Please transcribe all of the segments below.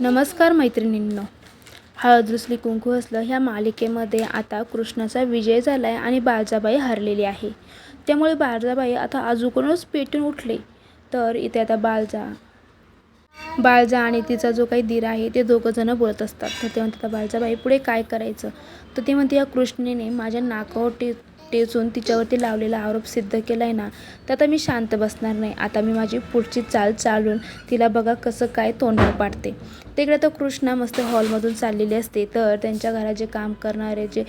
नमस्कार मैत्रिणींनो. हळद रुसली कुंकू हसलं ह्या मालिकेमध्ये आता कृष्णाचा विजय झाला आहे आणि बाळजाबाई हरलेली आहे. त्यामुळे बाळजाबाई आता अजूनच पेटून उठले. तर इथे आता बाळजा बाळजा आणि तिचा जो काही दीर आहे ते दोघंजणं बोलत असतात. तर ते म्हणतात बाळजाबाई पुढे काय करायचं? तर ते म्हणते या कृष्णेने माझ्या नाकावर टे टेचून तिच्यावरती लावलेला आरोप सिद्ध केला आहे ना तर आता मी शांत बसणार नाही. आता मी माझी पुढची चाल चालून तिला बघा कसं काय तोंडावर पाडते. तिकडे तर कृष्णा मस्त हॉलमधून चाललेली असते तर त्यांच्या घरात जे काम करणारे जे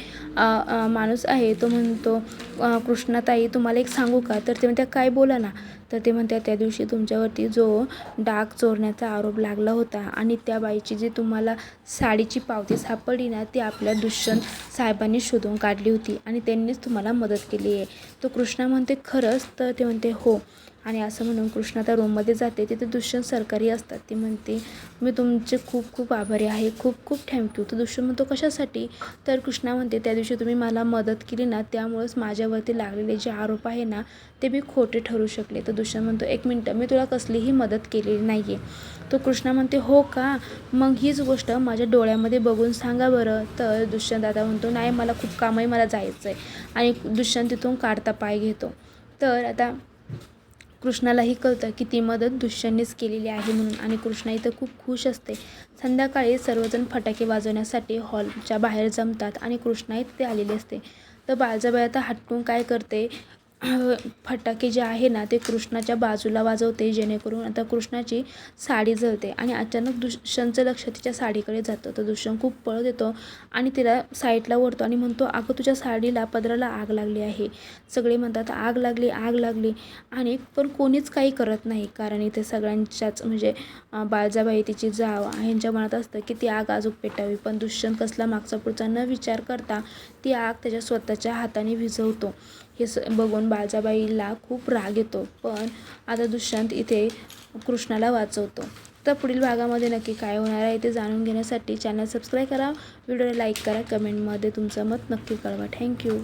माणूस आहे तो म्हणतो कृष्णाताई तुम्हाला एक सांगू का? तर ते म्हणत्या काय बोला ना? तर ते म्हणत्या त्या दिवशी तुमच्यावरती जो डाग चोरण्याचा आरोप लागला होता आणि त्या बाईची जी तुम्हाला साडीची पावती सापडली ना ती आपल्या दुष्यंत साहेबांनी शोधून काढली होती आणि त्यांनीच तुम्हाला मदत केली आहे. तो कृष्णा म्हणते खरंच? तर ते म्हणते हो. आणि असं म्हणून कृष्णा त्या रूममध्ये जाते. तिथे दुष्यंत सरकारी असतात. ती म्हणते मी तुमचे खूप खूप आभारी आहे. खूप खूप थँक्यू तर दुष्यंत म्हणतो कशासाठी? तर कृष्णा म्हणते त्या दिवशी तुम्ही मला मदत केली ना त्यामुळेच माझ्यावरती लागलेले जे आरोप आहे ना ते मी खोटे ठरू शकले. तर दुष्यंत म्हणतो एक मिनटं मी तुला कसलीही मदत केलेली नाही आहे तो कृष्णा म्हणते हो का? मग हीच गोष्ट माझ्या डोळ्यामध्ये बघून सांगा बरं. तर दुष्यंत दादा म्हणतो नाही मला खूप कामही मला जायचं आहे आणि दुष्यंत तिथून काढता पाय घेतो. तर आता कृष्णालाही कळतं की ती मदत दुष्यंनीच केलेली आहे म्हणून. आणि कृष्णा इथं खूप खुश असते. संध्याकाळी सर्वजण फटाके वाजवण्यासाठी हॉलच्या बाहेर जमतात आणि कृष्णा इथे आलेली असते. तर बाळजाबाई आता हटकून काय करते? फटाके जे आहे ना ते कृष्णाच्या बाजूला वाजवते जेणेकरून आता कृष्णाची साडी जळते आणि अचानक दुष्यंतचं लक्ष तिच्या साडीकडे जातं. तर दुष्यंत खूप पळत येतो आणि तिला साईडला ओढतो आणि म्हणतो अगं तुझ्या साडीला पदराला आग लागली आहे. सगळे म्हणतात आग लागली आग लागली. आणि पण कोणीच काही करत नाही कारण इथे सगळ्यांच्याच म्हणजे बाळजाबाई तिची जाव ह्यांच्या मनात असतं की ती आग आजूक पेटावी. पण दुष्यंत कसला मागचा पुढचा न विचार करता ती आग त्याच्या स्वतःच्या हाताने विझवतो. हे स बघून बाळजाबाईला खूप राग येतो. पण आता दुष्यंत इथे कृष्णाला वाचवतो. तर पुढील भागामध्ये नक्की काय होणार आहे ते जाणून घेण्यासाठी चॅनल सबस्क्राईब करा. व्हिडिओला लाईक करा. कमेंटमध्ये तुमचं मत नक्की कळवा. थँक्यू